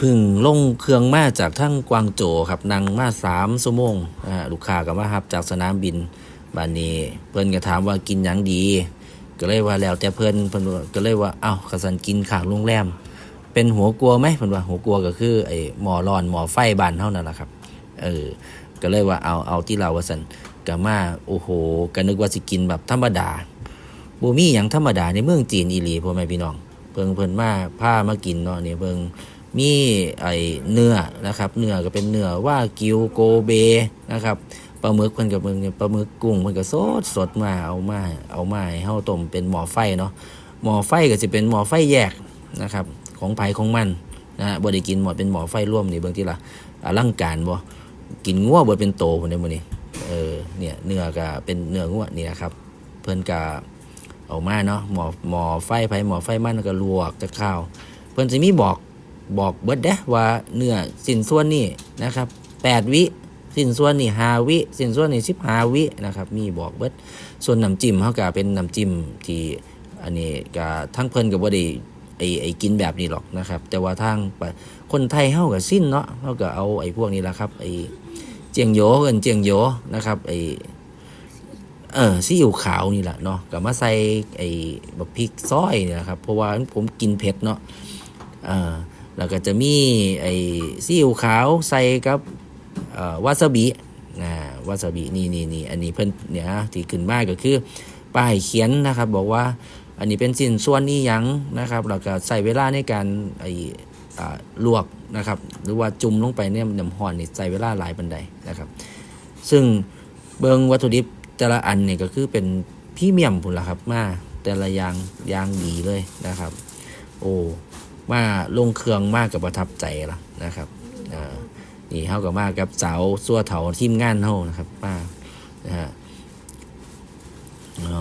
พึ่งลงเครื่องมาจากทั้งกวางโจครับนั่งมาสามชั่วโมงลูกค้าก็มาครับจากสนามบินบานนี้เพิ่นก็ถามว่ากินหยังดี ก็เลยว่าแล้วแต่เพิ่นเพิ่นก็เลยว่าเอ้าขสันกินขางโรงแรม เป็นหัวกลัวไหมเพิ่นว่าหัวกลัวก็คือไอ้หมอร้อนหมอไฟบานเฮานั่นแหละครับเออก็เลยว่าเอาเอาที่เราว่าซั่นก็มาโอ้โหก็นึกว่าสิกินแบบธรรมดาบ่มีหยังธรรมดาในเมืองจีนอีหลีพ่อแม่พี่น้องเพิ่งเพิ่นมาพามากินเนาะเนี่ยเพิ่ง มีไอเนื้อนะครับเนื้อก็เป็นเนื้อว่ากิวโกเบนะครับปลาหมึกเพิ่นกับเพิ่งเนี่ยปลาหมึกกุ้งเพิ่นก็สดสดมาเอามาเอามาให้เฮาต้มเป็นหม้อไฟเนาะหม้อไฟก็สิเป็นหม้อไฟแยกนะครับของไผของมันนะฮะบ่ได้กินหมดเป็นหม้อไฟร่วมนี่เบิ่งทีละอลังการบ่กินงัวบ่เป็นโตพุ่นเด้มื้อนี้เออเนี่ยเนื้อก็เป็นเนื้องัวนี่นะครับเพิ่นก็ออกมาเนาะหมอหมอไฟไผหมอไฟมันก็ลวกจะข้าว เพิ่นสิมีบอก บอกเบิดเด้ว่าเนื้อสินส่วนนี้นะครับ8วิสินส่วนนี่5วิสินส่วนนี่15วินะครับ มีบอกเบิดส่วนน้ำจิ้มเฮาก็เป็นน้ำจิ้มที่อันนี้ก็ทั้งเพิ่นก็บ่ได้ไอ้ไอ้กินแบบนี้หรอกนะครับ แต่ว่าทางคนไทยเฮาก็สิ้นเนาะเฮาก็เอาไอ้พวกนี้ล่ะครับไอ้เจียงโยเอิ้นเจียงโยนะครับไอ้เออซีอิ๊วขาวนี่แหละเนาะก็มาใส่ไอ้บักพริกซอยนี่แหละครับเพราะว่าผมกินเผ็ดเนาะเออ แล้วก็จะมีไอ้ซีอิ๊วขาวใส่กับเอ่อวาซาบินะวาซาบินี่นี่นี่อันนี้เพิ่นเนี่ยนะที่ขึ้นมาก็คือป้ายเขียนนะครับ บอกว่าอันนี้เป็นสินส่วนนี้ยังนะครับแล้วก็ใส่เวลาในการไอ้ลวกนะครับ หรือว่าจุ่มลงไปเนี่ยน้ำห่อนนี่ใส่เวลาหลายปันใดนะครับ ซึ่งเบิงวัตถุดิบแต่ละอันเนี่ยก็คือเป็นพี่เมียมพุ่นละครับมาแต่ละอย่างอย่างดีเลยนะครับ โอ้ มาลงเครื่องมากกับประทับใจละนะครับอ่านี่เท่ากับมากับสาวสัวเถาทีมงานเท่านะครับมานะฮะอ๋อ